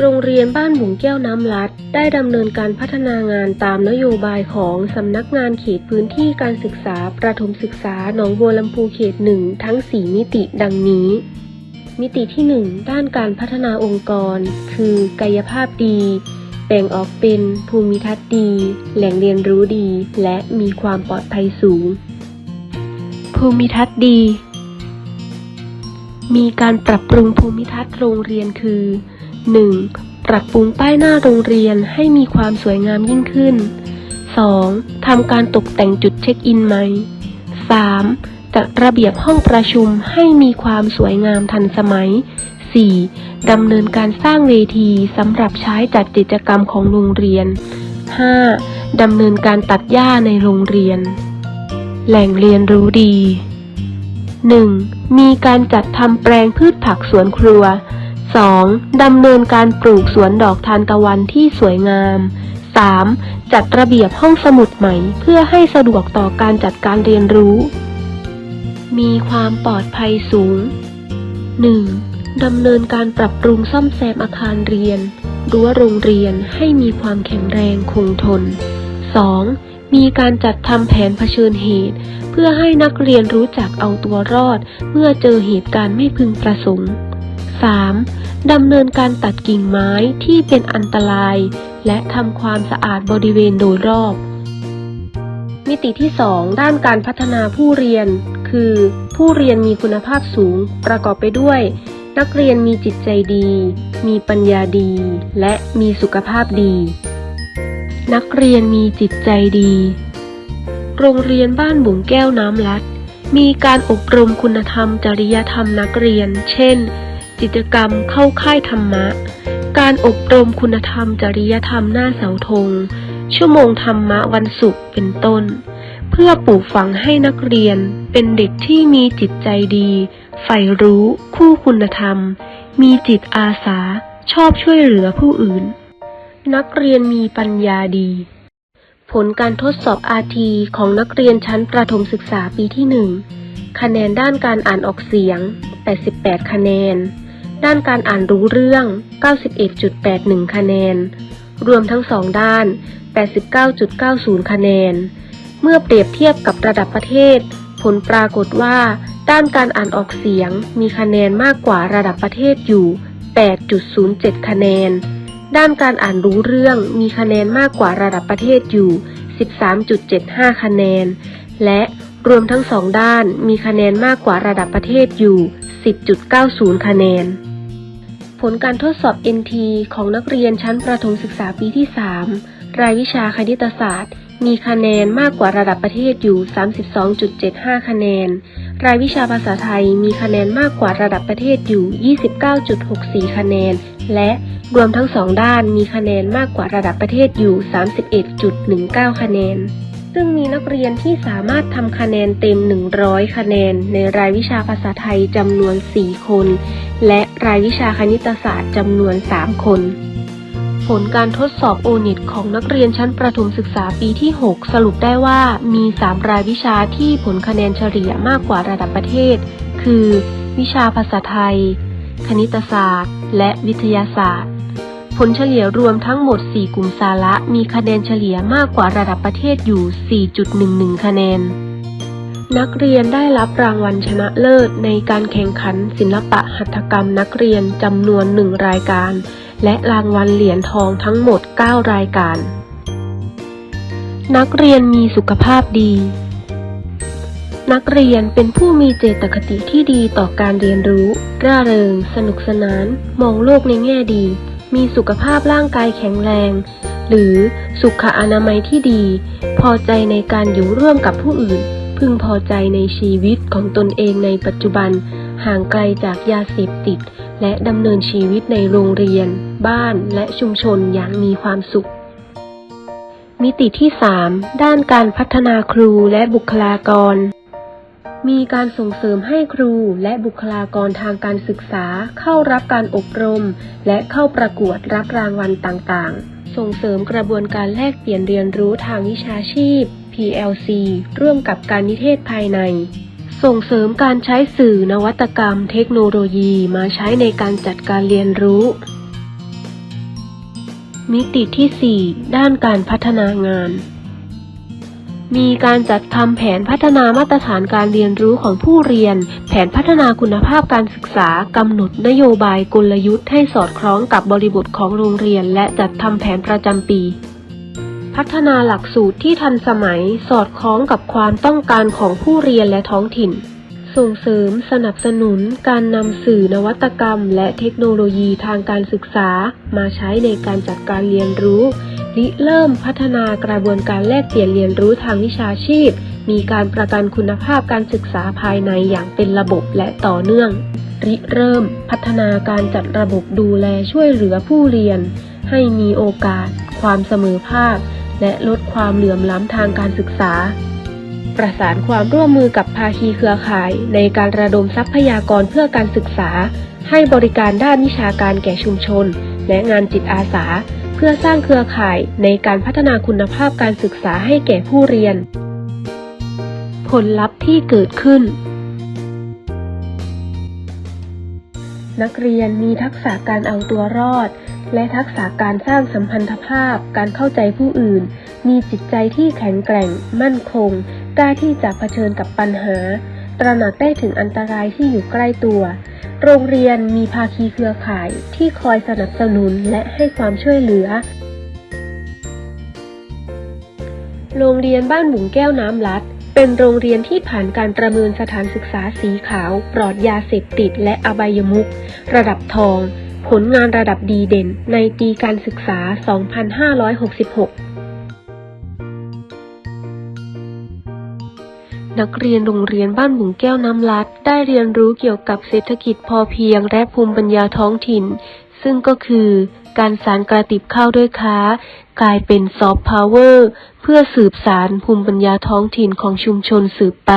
โรงเรียนบ้านบุงแก้วน้ำลัด ได้ดำเนินการพัฒนางานตามนโยบายของสำนักงานเขตพื้นที่การศึกษา ประถมศึกษาหนองบัวลำพูเขตหนึ่งทั้ง 4 มิติดังนี้ มิติที่ 1 ด้านการพัฒนาองค์กร คือกายภาพดี แบ่งออกเป็นภูมิทัศน์ดี แหล่งเรียนรู้ดี และมีความปลอดภัยสูง ภูมิทัศน์ดี มีการปรับปรุงภูมิทัศน์โรงเรียนคือ 1. ปรับปรุงป้ายหน้าโรงเรียนให้มีความสวยงามยิ่งขึ้น 2. ทำการตกแต่งจุดเช็คอินใหม่ 3. จัดระเบียบห้องประชุมให้มีความสวยงามทันสมัย 4. ดำเนินการสร้างเวทีสำหรับใช้จัดกิจกรรมของโรงเรียน 5. ดำเนินการตัดหญ้าในโรงเรียน แหล่งเรียนรู้ดี 1. มีการจัดทำแปลงพืชผักสวนครัว 2. ดำเนินการปลูกสวนดอกทานตะวันที่สวยงาม 3. จัดระเบียบห้องสมุดใหม่ เพื่อให้สะดวกต่อการจัดการเรียนรู้ มีความปลอดภัยสูง 1. ดำเนินการปรับปรุงซ่อมแซมอาคารเรียน รั้วโรงเรียนให้มีความแข็งแรงคงทน 2. มีการจัดทำแผนเผชิญเหตุ เพื่อให้นักเรียนรู้จักเอาตัวรอด เมื่อเจอเหตุการณ์ไม่พึงประสงค์ 3. ดำเนินการตัดกิ่งไม้ที่เป็นอันตราย และทำความสะอาดบริเวณโดยรอบ มิติที่ 2 ด้านการพัฒนาผู้เรียน คือ ผู้เรียนมีคุณภาพสูง ประกอบไปด้วย นักเรียนมีจิตใจดี มีปัญญาดี และมีสุขภาพดี นักเรียนมีจิตใจดี โรงเรียนบ้านบุ๋งแก้วน้ำลัดมีการอบรมคุณธรรมจริยธรรมนักเรียน เช่น กิจกรรมเข้าค่ายธรรมะ การอบรมคุณธรรม จริยธรรมหน้าเสาธง ชั่วโมงธรรมะวันศุกร์เป็นต้น เพื่อปลูกฝังให้นักเรียนเป็นเด็กที่มีจิตใจดีใฝ่รู้ คู่คุณธรรม มีจิตอาสา ชอบช่วยเหลือผู้อื่น นักเรียนมีปัญญาดี ผลการทดสอบ RT ของนักเรียนชั้นประถมศึกษาปีที่1คะแนนด้านการอ่านออกเสียง 88 คะแนน ด้านการอ่านรู้เรื่อง 91.81 คะแนน รวมทั้งสองด้าน 89.90 คะแนน เมื่อเปรียบเทียบกับระดับประเทศ ผลปรากฏว่า ด้านการอ่านออกเสียงมีคะแนนมากกว่าระดับประเทศอยู่ 8.07 คะแนน ด้านการอ่านรู้เรื่องมีคะแนนมากกว่าระดับประเทศอยู่ 13.75 คะแนน และรวมทั้งสองด้านมีคะแนนมากกว่าระดับประเทศอยู่ 10.90 คะแนน ผลการทดสอบ NT ของนักเรียนชั้นประถมศึกษาปีที่ 3 รายวิชาคณิตศาสตร์ มีคะแนนมากกว่าระดับประเทศอยู่ 32.75 คะแนน รายวิชาภาษาไทยมีคะแนนมากกว่าระดับประเทศอยู่ 29.64 คะแนน และรวมทั้งสองด้านมีคะแนนมากกว่าระดับประเทศอยู่ 31.19 คะแนน ซึ่งมีนักเรียนที่สามารถทำคะแนนเต็ม 100 คะแนน ในรายวิชาภาษาไทยจำนวน 4 คน รายวิชาคณิตศาสตร์จำนวน 3 คน ผลการทดสอบโอเน็ตของนักเรียนชั้นประถมศึกษาปีที่ 6 สรุปได้ว่ามี 3 รายวิชาที่ผลคะแนนเฉลี่ยมากกว่าระดับประเทศ คือ วิชาภาษาไทย คณิตศาสตร์ และวิทยาศาสตร์ ผลเฉลี่ยรวมทั้งหมด 4 กลุ่มสาระมีคะแนนเฉลี่ยมากกว่าระดับประเทศอยู่ 4.11 คะแนน นักเรียนได้รับรางวัลชนะเลิศในการแข่งขันศิลปะหัตถกรรมนักเรียนจำนวน1รายการ และรางวัลเหรียญทองทั้งหมด 9 รายการ นักเรียนมีสุขภาพดี นักเรียนเป็นผู้มีเจตคติที่ดีต่อการเรียนรู้ ร่าเริง สนุกสนาน มองโลกในแง่ดี มีสุขภาพร่างกายแข็งแรง หรือสุขอนามัยที่ดี พอใจในการอยู่ร่วมกับผู้อื่น พึงพอใจในชีวิตของตนเองในปัจจุบัน ห่างไกลจากยาเสพติด และดำเนินชีวิตในโรงเรียน บ้านและชุมชนอย่างมีความสุข มิติที่ 3 ด้านการพัฒนาครูและบุคลากร มีการส่งเสริมให้ครูและบุคลากรทางการศึกษาเข้ารับการอบรม และเข้าประกวดรับรางวัลต่างๆ ส่งเสริมกระบวนการแลกเปลี่ยนเรียนรู้ทางวิชาชีพ PLC ร่วมกับการนิเทศภายใน ส่งเสริมการใช้สื่อนวัตกรรมเทคโนโลยีมาใช้ในการจัดการเรียนรู้ มิติที่ 4 ด้านการพัฒนางาน มีการจัดทำแผนพัฒนามาตรฐานการเรียนรู้ของผู้เรียน แผนพัฒนาคุณภาพการศึกษากำหนดนโยบายกลยุทธ์ให้สอดคล้องกับบริบทของโรงเรียน และจัดทำแผนประจำปี พัฒนาหลักสูตรที่ทันสมัยสอดคล้องกับความต้องการของผู้เรียนและท้องถิ่น ส่งเสริมสนับสนุนการนำสื่อนวัตกรรม และเทคโนโลยีทางการศึกษา มาใช้ในการจัดการเรียนรู้ริเริ่มพัฒนากระบวนการแลกเปลี่ยนเรียนรู้ทางวิชาชีพ มีการประกันคุณภาพการศึกษาภายในอย่างเป็นระบบและต่อเนื่อง ริเริ่มพัฒนาการจัดระบบดูแลช่วยเหลือผู้เรียน ให้มีโอกาส ความเสมอภาค และลดความเหลื่อมล้ำทางการศึกษา ประสานความร่วมมือกับภาคีเครือข่าย ในการระดมทรัพยากรเพื่อการศึกษา ให้บริการด้านวิชาการแก่ชุมชน และงานจิตอาสา เพื่อสร้างเครือข่ายในการพัฒนาคุณภาพการศึกษาให้แก่ผู้เรียน ผลลัพธ์ที่เกิดขึ้นนักเรียนมีทักษะการเอาตัวรอด และทักษะการสร้างสัมพันธภาพ การเข้าใจผู้อื่น มีจิตใจที่แข็งแกร่ง มั่นคง กล้าที่จะเผชิญกับปัญหา ตระหนักได้ถึงอันตรายที่อยู่ใกล้ตัว โรงเรียนมีภาคีเครือข่ายที่คอยสนับสนุนและให้ความช่วยเหลือ โรงเรียนบ้านบุ๋งแก้วน้ำลัดเป็นโรงเรียนที่ผ่านการประเมินสถานศึกษาสีขาว ปลอดยาเสพติดและอบายมุขระดับทอง ผลงานระดับดีเด่นในปีการศึกษา 2566นักเรียนโรงเรียนบ้านบุ๋งแก้วน้ำลัด ได้เรียนรู้เกี่ยวกับเศรษฐกิจพอเพียงและภูมิปัญญาท้องถิ่น ซึ่งก็คือการสารกระติบข้าวด้วยค้า กลายเป็นซอฟต์พาวเวอร์ เพื่อสืบสารภูมิปัญญาท้องถิ่นของชุมชนสืบไป